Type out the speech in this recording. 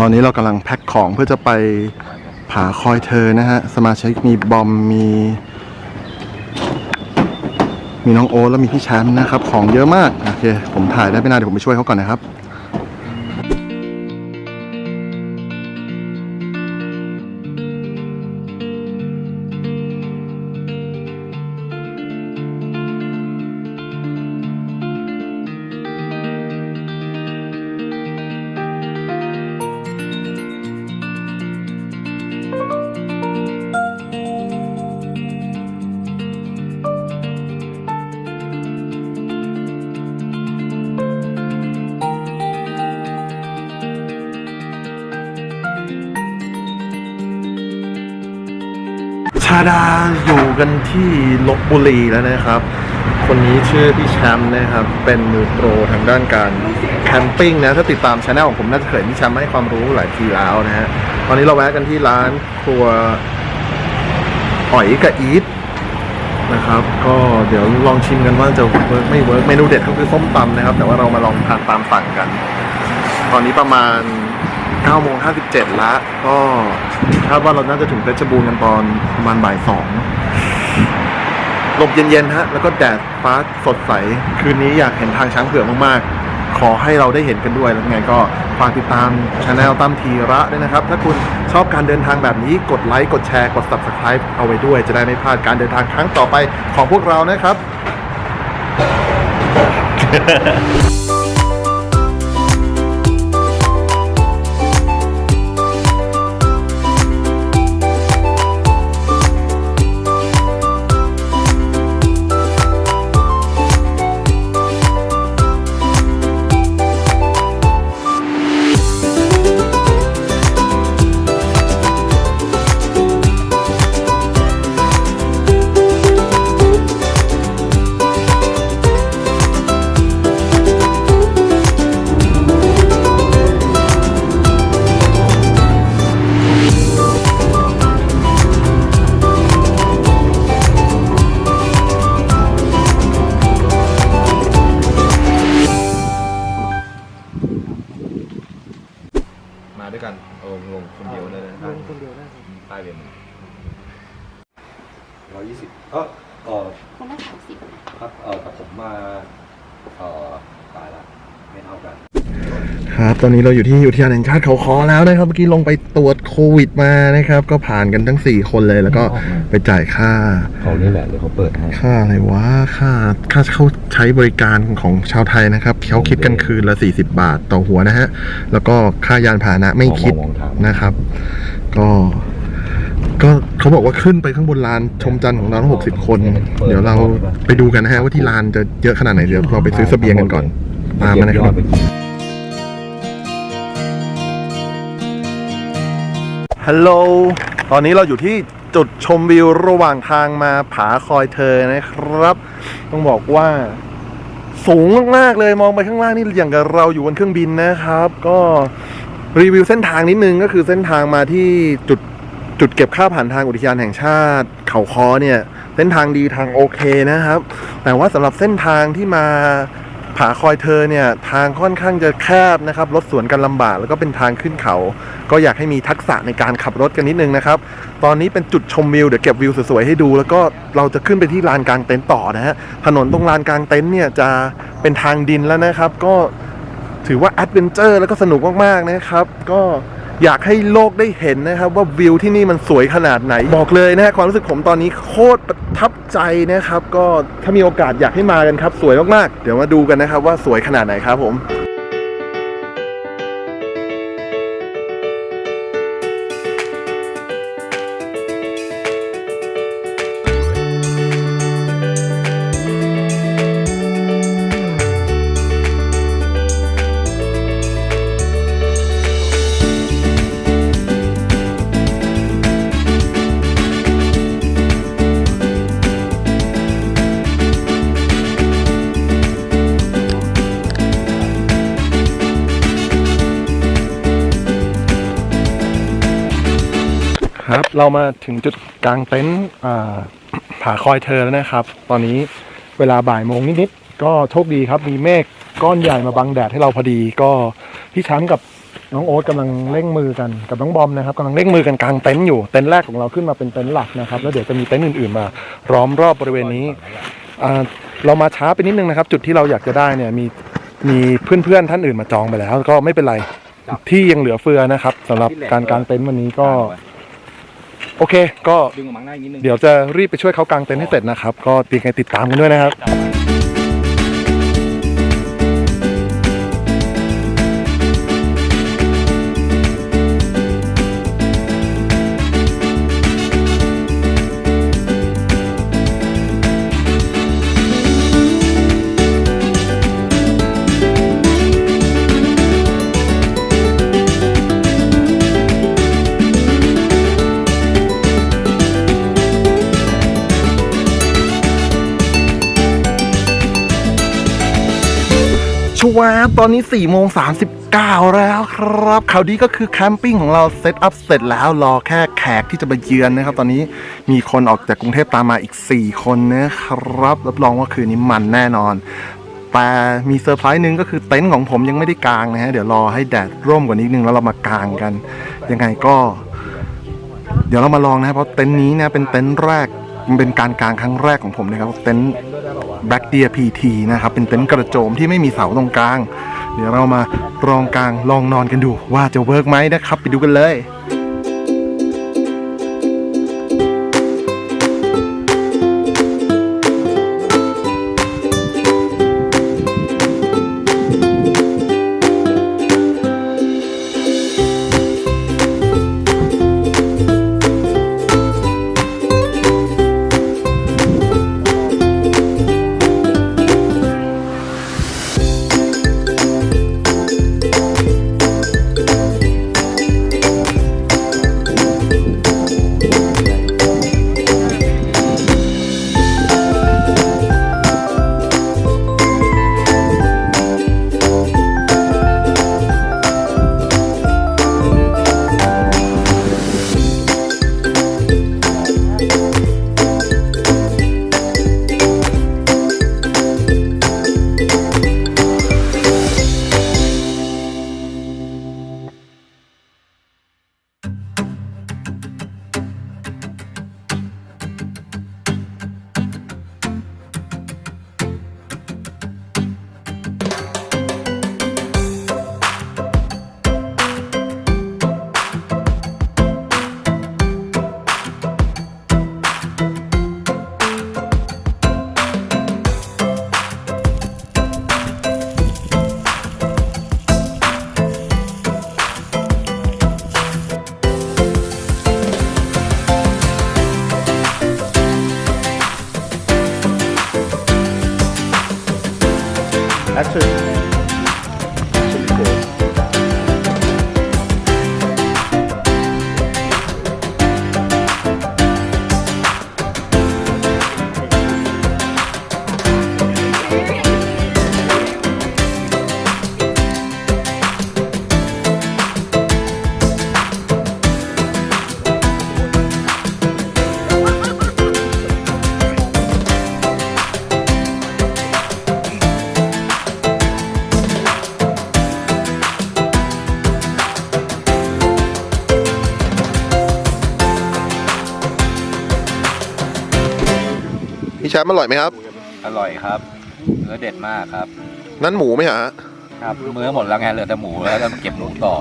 ตอนนี้เรากำลังแพ็คของเพื่อจะไปผาคอยเธอนะฮะ สมาชิกมีบอมมี มีน้องโอ๊ตแล้วมีพี่แชมป์นะครับ ของเยอะมาก โอเค ผมถ่ายได้ไม่นานเดี๋ยวผมไปช่วยเขาก่อนนะครับ ชาดาอยู่กันที่ลบบุรีแล้วนะครับ คนนี้ชื่อพี่แชมป์นะครับ เป็นมือโปรทางด้านการแคมปิ้งนะ ถ้าติดตามช anel ของผมน่าจะเคยพี่แชมป์ให้ความรู้หลายทีแล้วนะฮะตอนนี้เราแวะกันที่ร้านครัวอ๋อยกับอีทนะครับ ก็เดี๋ยวลองชิมกันว่าจะเวิร์กไม่เวิร์กเมนูเด็ดก็คือส้มตำนะครับ แต่ว่าเรามาลองทานตามสั่งกัน ตอนนี้ประมาณ 9โมง57ละก็คาดว่าเราน่าจะถึงเพชรบูรณ์กันตอนประมาณบ่ายสองลมเย็นๆฮะ แล้วก็แดดฟ้าสดใส คืนนี้อยากเห็นทางช้างเผือกมากๆ ขอให้เราได้เห็นกันด้วย แล้วไงก็ฝากติดตามช anel ตั้มทีระด้วยนะครับ ถ้าคุณชอบการเดินทางแบบนี้กดไลค์ กดแชร์ กด subscribe เอาไว้ด้วย จะได้ไม่พลาดการเดินทางครั้งต่อไปของพวกเรานะครับ ด้วยกันโอ้ลงคนเดียวเลยนะลงคนเดียวได้ครับป้ายเป็นร้อยยี่สิบก็เออคนละสามสิบครับเออแต่ผมมาเออตายละไม่เท่ากัน ครับ ตอนนี้เราอยู่ที่อุทยานแห่งชาติเขาคอแล้วนะครับ เมื่อกี้ลงไปตรวจโควิดมานะครับ ก็ผ่านกันทั้ง 4 คนเลยแล้วก็ไปจ่ายค่าเขานี่แหละเดี๋ยวเขาเปิดให้ค่าอะไรวะค่าค่าเข้าใช้บริการของชาวไทยนะครับเขาคิดกันคืนละ 40 บาทต่อหัวนะฮะ แล้วก็ค่ายานพาหนะไม่คิดมองถามนะครับ ก็ก็เขาบอกว่าขึ้นไปข้างบนลานชมจันทร์ของเราทั้ง60คน เดี๋ยวเราไปดูกันนะฮะว่าที่ลานจะเยอะขนาดไหนเดี๋ยวเราไปซื้อเสบียงกันก่อนตามมานะคยรัอบ ฮัลโหล ตอนนี้เราอยู่ที่จุดชมวิวระหว่างทางมาผาคอยเธอนะครับ ต้องบอกว่าสูงมากๆเลยมองไปข้างล่างนี่อย่างกับเราอยู่บนเครื่องบินนะครับ ก็รีวิวเส้นทางนิดนึงก็คือเส้นทางมาที่จุดจุดเก็บค่าผ่านทางอุทยานแห่งชาติ เขาคอเนี่ย เส้นทางดีทางโอเคนะครับ แต่ว่าสำหรับเส้นทางที่มา ผาคอยเธอเนี่ยทางค่อนข้างจะแคบนะครับรถสวนกันลำบากแล้วก็เป็นทางขึ้นเขา ก็อยากให้มีทักษะในการขับรถกันนิดนึงนะครับตอนนี้เป็นจุดชมวิวเดี๋ยวเก็บวิวสวยๆให้ดู แล้วก็เราจะขึ้นไปที่ลานกลางเต็นท์ต่อนะฮะถนนตรงลานกลางเต็นท์เนี่ยจะเป็นทางดินแล้วนะครับ ก็ถือว่าแอดเวนเจอร์แล้วก็สนุกมากๆนะครับ ก็ อยากให้โลกได้เห็นนะครับว่าวิวที่นี่มันสวยขนาดไหน บอกเลยนะฮะความรู้สึกผมตอนนี้โคตรประทับใจนะครับ ก็ถ้ามีโอกาสอยากให้มากันครับ สวยมากๆ เดี๋ยวมาดูกันนะครับว่าสวยขนาดไหนครับผม เรามาถึงจุดกลางเต็นท์อ่าผาคอยเธอแล้วนะครับ ตอนนี้เวลาบ่ายโมงนิดๆก็โชคดีครับ มีเมฆก้อนใหญ่มาบังแดดให้เราพอดีก็พี่ช้ำกับน้องโอ๊ตกำลังเร่งมือกันกับน้องบอมนะครับกำลังเร่งมือกันกลางเต็นท์อยู่เต็นท์แรกของเราขึ้นมาเป็นเต็นท์หลักนะครับ แล้วเดี๋ยวจะมีเต็นท์อื่นๆมาล้อมรอบบริเวณนี้เรามาช้าไปนิดนึงนะครับ จุดที่เราอยากจะได้เนี่ยมีมีเพื่อนๆท่านอื่นมาจองไปแล้ว ก็ไม่เป็นไรที่ยังเหลือเฟือนะครับสำหรับการกางเต็นท์วันนี้ก็ โอเค ก็ดึงออกมาได้อีกนิดนึง เดี๋ยวจะรีบไปช่วยเขากางเต็นท์ให้เสร็จนะครับ ก็ตีไงติดตามกันด้วยนะครับ วาตอนนี้4ี่โมงสาแล้วครับข่าวดีก็คือแคมปิ้งของเราเซตอัพเสร็จแล้วรอแค่แขกที่จะมาเยือนนะครับ ตอนนี้มีคนออกจากกรุงเทพตามมาอีก 4 คนนะครับ รับรองว่าคืนนี้มันแน่นอน แต่มีเซอร์ไพรส์หนึ่งก็คือเต็นท์ของผมยังไม่ได้กางนะฮะ เดี๋ยวรอให้แดดร่มกว่านิดนึงแล้วเรามากางกัน ยังไงก็ เดี๋ยวเรามาลองนะครับเพราะเต็นท์นี้เนี่ยเป็นเต็นท์แรกมันเป็นการกางครั้งแรกของผมนะครับเต็นท์ แบล็กเดียพีทีนะครับ เป็นเต็นท์กระโจมที่ไม่มีเสาตรงกลาง เดี๋ยวเรามาลองกลางลองนอนกันดูว่าจะเวิร์กไหมนะครับ ไปดูกันเลย That's it. มป์อร่อยไหมครับ อร่อยครับเนื้อเด็ดมากครับ นั่นหมูไหมฮะ ครับเนื้อหมดแล้วไงเหลือแต่หมูแล้วจะเก็บหมูต่อ